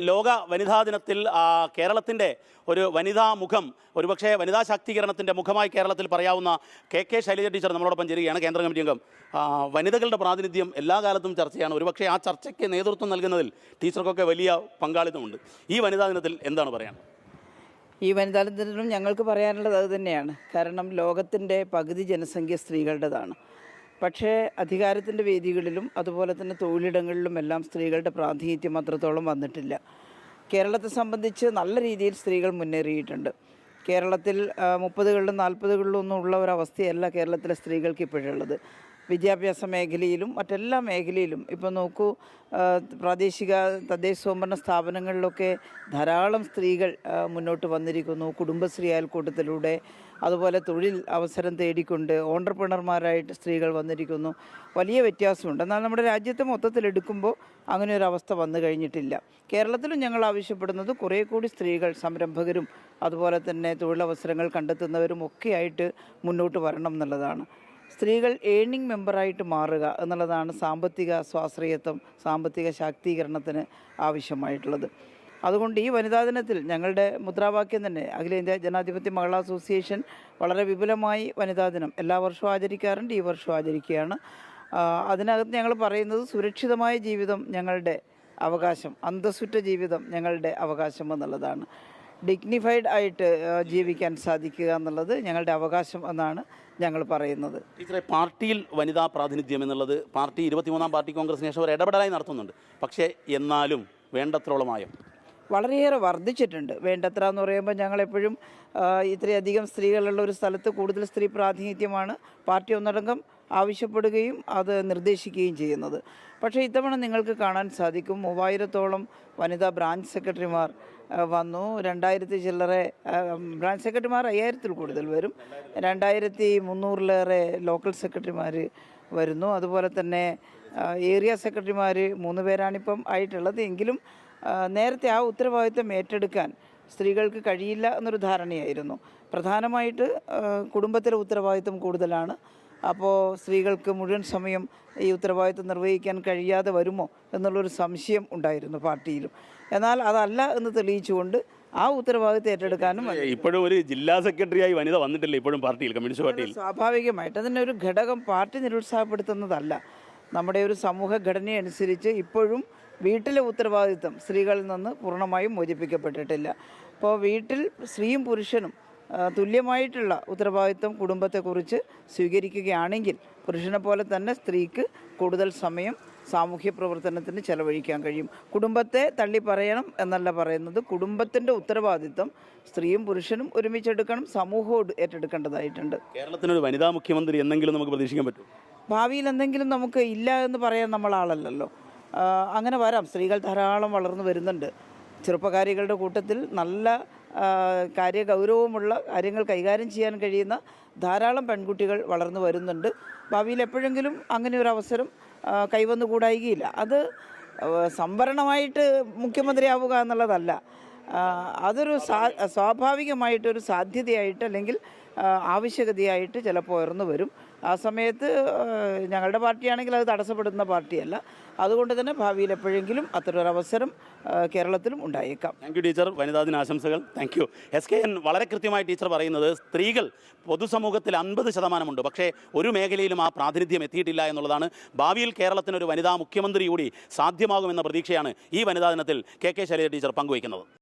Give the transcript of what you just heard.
ലോക വനിതാ ദിനത്തിൽ കേരളത്തിന്റെ ഒരു വനിതാ മുഖം ഒരുപക്ഷെ വനിതാ ശാക്തീകരണത്തിന്റെ മുഖമായി കേരളത്തിൽ പറയാവുന്ന കെ കെ ശൈലജ ടീച്ചർ നമ്മളോടൊപ്പം ചേരുകയാണ്. കേന്ദ്ര കമ്മിറ്റി അംഗം. വനിതകളുടെ പ്രാതിനിധ്യം എല്ലാ കാലത്തും ചർച്ചയാണ്. ഒരുപക്ഷെ ആ ചർച്ചയ്ക്ക് നേതൃത്വം നൽകുന്നതിൽ ടീച്ചർക്കൊക്കെ വലിയ പങ്കാളിത്തമുണ്ട്. ഈ വനിതാ ദിനത്തിൽ എന്താണ് പറയാൻ? ഈ വനിതാ ദിനത്തിലും ഞങ്ങൾക്ക് പറയാനുള്ളത് അത് തന്നെയാണ്. കാരണം ലോകത്തിന്റെ പകുതി ജനസംഖ്യ സ്ത്രീകളുടേതാണ്. പക്ഷേ അധികാരത്തിന്റെ വേദികളിലും അതുപോലെ തന്നെ തൊഴിലിടങ്ങളിലും എല്ലാം സ്ത്രീകളുടെ പ്രാതിനിധ്യം അത്രത്തോളം വന്നിട്ടില്ല. കേരളത്തെ സംബന്ധിച്ച് നല്ല രീതിയിൽ സ്ത്രീകൾ മുന്നേറിയിട്ടുണ്ട്. കേരളത്തിൽ മുപ്പതുകളിലും നാൽപ്പതുകളിലും ഒന്നും ഉള്ള ഒരവസ്ഥയല്ല കേരളത്തിലെ സ്ത്രീകൾക്ക് ഇപ്പോഴുള്ളത്. വിദ്യാഭ്യാസ മേഖലയിലും മറ്റെല്ലാ മേഖലയിലും ഇപ്പോൾ നോക്കൂ പ്രാദേശിക തദ്ദേശ സ്വയംഭരണ സ്ഥാപനങ്ങളിലൊക്കെ ധാരാളം സ്ത്രീകൾ മുന്നോട്ട് വന്നിരിക്കുന്നു. കുടുംബശ്രീ അയൽക്കൂട്ടത്തിലൂടെ അതുപോലെ തൊഴിൽ അവസരം തേടിക്കൊണ്ട് ഓണ്ടർപ്രണർമാരായിട്ട് സ്ത്രീകൾ വന്നിരിക്കുന്നു. വലിയ വ്യത്യാസമുണ്ട്. എന്നാൽ നമ്മുടെ രാജ്യത്തെ മൊത്തത്തിൽ എടുക്കുമ്പോൾ അങ്ങനെ ഒരു അവസ്ഥ വന്നു കഴിഞ്ഞിട്ടില്ല. കേരളത്തിലും ഞങ്ങൾ ആവശ്യപ്പെടുന്നത് കുറേ കൂടി സ്ത്രീകൾ സംരംഭകരും അതുപോലെ തന്നെ തൊഴിലവസരങ്ങൾ കണ്ടെത്തുന്നവരും ഒക്കെ ആയിട്ട് മുന്നോട്ട് വരണം എന്നുള്ളതാണ്. സ്ത്രീകൾ ഏണിംഗ് മെമ്പറായിട്ട് മാറുക എന്നുള്ളതാണ് സാമ്പത്തിക സ്വാശ്രയത്വം സാമ്പത്തിക ശാക്തീകരണത്തിന് ആവശ്യമായിട്ടുള്ളത്. അതുകൊണ്ട് ഈ വനിതാ ദിനത്തിൽ ഞങ്ങളുടെ മുദ്രാവാക്യം തന്നെ അഖിലേന്ത്യാ ജനാധിപത്യ മഹിളാ അസോസിയേഷൻ വളരെ വിപുലമായി വനിതാ ദിനം എല്ലാ വർഷവും ആചരിക്കാറുണ്ട് ഈ വർഷവും ആചരിക്കുകയാണ്. അതിനകത്ത് ഞങ്ങൾ പറയുന്നത് സുരക്ഷിതമായ ജീവിതം ഞങ്ങളുടെ അവകാശം അന്തസ്സുറ്റ ജീവിതം ഞങ്ങളുടെ അവകാശം എന്നുള്ളതാണ്. ഡിഗ്നിഫൈഡ് ആയിട്ട് ജീവിക്കാൻ സാധിക്കുക എന്നുള്ളത് ഞങ്ങളുടെ അവകാശം എന്നാണ് ഞങ്ങൾ പറയുന്നത്. ടീച്ചറെ പാർട്ടിയിൽ വനിതാ പ്രാതിനിധ്യം എന്നുള്ളത് പാർട്ടി ഇരുപത്തിമൂന്നാം പാർട്ടി കോൺഗ്രസിന് ശേഷം ഒരു ഇടപെടലായി നടത്തുന്നുണ്ട്. പക്ഷേ എന്നാലും വേണ്ടത്രോളമായോ വളരെയേറെ വർദ്ധിച്ചിട്ടുണ്ട്. വേണ്ടത്ര എന്ന് പറയുമ്പോൾ ഞങ്ങളെപ്പോഴും ഇത്രയധികം സ്ത്രീകളുള്ള ഒരു സ്ഥലത്ത് കൂടുതൽ സ്ത്രീ പ്രാതിനിധ്യമാണ് പാർട്ടി ഒന്നടങ്കം ആവശ്യപ്പെടുകയും അത് നിർദ്ദേശിക്കുകയും ചെയ്യുന്നത്. പക്ഷേ ഇത്തവണ നിങ്ങൾക്ക് കാണാൻ സാധിക്കും മൂവായിരത്തോളം വനിതാ ബ്രാഞ്ച് സെക്രട്ടറിമാർ വന്നു. രണ്ടായിരത്തി ചില്ലറ ബ്രാഞ്ച് സെക്രട്ടറിമാർ അയ്യായിരത്തിൽ കൂടുതൽ വരും. രണ്ടായിരത്തി മുന്നൂറിലേറെ ലോക്കൽ സെക്രട്ടറിമാർ വരുന്നു. അതുപോലെ തന്നെ ഏരിയ സെക്രട്ടറിമാർ മൂന്ന് പേരാണിപ്പം ആയിട്ടുള്ളത്. എങ്കിലും നേരത്തെ ആ ഉത്തരവാദിത്തം ഏറ്റെടുക്കാൻ സ്ത്രീകൾക്ക് കഴിയില്ല എന്നൊരു ധാരണയായിരുന്നു. പ്രധാനമായിട്ട് കുടുംബത്തിലെ ഉത്തരവാദിത്തം കൂടുതലാണ്. അപ്പോൾ സ്ത്രീകൾക്ക് മുഴുവൻ സമയം ഈ ഉത്തരവാദിത്വം നിർവഹിക്കാൻ കഴിയാതെ വരുമോ എന്നുള്ളൊരു സംശയം ഉണ്ടായിരുന്നു പാർട്ടിയിലും. എന്നാൽ അതല്ല എന്ന് തെളിയിച്ചുകൊണ്ട് ആ ഉത്തരവാദിത്തം ഏറ്റെടുക്കാനും ഇപ്പോഴും ഒരു ജില്ലാ സെക്രട്ടറിയായി വനിത വന്നിട്ടില്ല ഇപ്പോഴും പാർട്ടിയിൽ കമ്മ്യൂണിസ്റ്റ് പാർട്ടിയിൽ. സ്വാഭാവികമായിട്ട് അതിന്റെ ഒരു ഘടകം പാർട്ടി നിരുത്സാഹപ്പെടുത്തുന്നതല്ല. നമ്മുടെ ഒരു സമൂഹ ഘടനയനുസരിച്ച് ഇപ്പോഴും വീട്ടിലെ ഉത്തരവാദിത്തം സ്ത്രീകളിൽ നിന്ന് പൂർണമായും മോചിപ്പിക്കപ്പെട്ടിട്ടില്ല. അപ്പോൾ വീട്ടിൽ സ്ത്രീയും പുരുഷനും തുല്യമായിട്ടുള്ള ഉത്തരവാദിത്വം കുടുംബത്തെക്കുറിച്ച് സ്വീകരിക്കുകയാണെങ്കിൽ പുരുഷനെ പോലെ തന്നെ സ്ത്രീക്ക് കൂടുതൽ സമയം സാമൂഹ്യ പ്രവർത്തനത്തിന് ചെലവഴിക്കാൻ കഴിയും. കുടുംബത്തെ തള്ളി പറയണം എന്നല്ല പറയുന്നത്. കുടുംബത്തിന്റെ ഉത്തരവാദിത്വം സ്ത്രീയും പുരുഷനും ഒരുമിച്ചെടുക്കണം സമൂഹവും ഏറ്റെടുക്കേണ്ടതായിട്ടുണ്ട്. കേരളത്തിനൊരു വനിതാ മുഖ്യമന്ത്രി എന്തെങ്കിലും നമുക്ക് പ്രതീക്ഷിക്കാൻ പറ്റും ഭാവിയിൽ എന്തെങ്കിലും നമുക്ക് ഇല്ല എന്ന് പറയാൻ നമ്മൾ ആളല്ലല്ലോ. അങ്ങനെ വരാം. സ്ത്രീകൾ ധാരാളം വളർന്നു വരുന്നുണ്ട്. ചെറുപ്പക്കാരികളുടെ കൂട്ടത്തിൽ നല്ല കാര്യഗൗരവമുള്ള കാര്യങ്ങൾ കൈകാര്യം ചെയ്യാൻ കഴിയുന്ന ധാരാളം പെൺകുട്ടികൾ വളർന്നു വരുന്നുണ്ട്. ഭാവിയിൽ എപ്പോഴെങ്കിലും അങ്ങനെ ഒരു അവസരം കൈവന്നു കൂടായികയില്ല. അത് സംവരണമായിട്ട് മുഖ്യമന്ത്രിയാവുക എന്നുള്ളതല്ല. അതൊരു സ്വാഭാവികമായിട്ടൊരു സാധ്യതയായിട്ട് അല്ലെങ്കിൽ ആവശ്യകതയായിട്ട് ചിലപ്പോൾ ഉയർന്നു വരും. ആ സമയത്ത് ഞങ്ങളുടെ പാർട്ടിയാണെങ്കിൽ അത് തടസ്സപ്പെടുന്ന പാർട്ടിയല്ല. അതുകൊണ്ട് തന്നെ ഭാവിയിൽ എപ്പോഴെങ്കിലും അത്തരൊരവസരം കേരളത്തിലും ഉണ്ടായേക്കാം. Thank you teacher. വനിതാ ദിനാശംസകൾ. Thank you S K N വളരെ കൃത്യമായി ടീച്ചർ പറയുന്നത് സ്ത്രീകൾ പൊതുസമൂഹത്തിൽ അൻപത് ശതമാനമുണ്ട്. പക്ഷേ ഒരു മേഖലയിലും ആ പ്രാതിനിധ്യം എത്തിയിട്ടില്ല എന്നുള്ളതാണ്. ഭാവിയിൽ കേരളത്തിന് ഒരു വനിതാ മുഖ്യമന്ത്രി കൂടി സാധ്യമാകുമെന്ന പ്രതീക്ഷയാണ് ഈ വനിതാ ദിനത്തിൽ കെ കെ ശൈലജ ടീച്ചർ പങ്കുവയ്ക്കുന്നത്.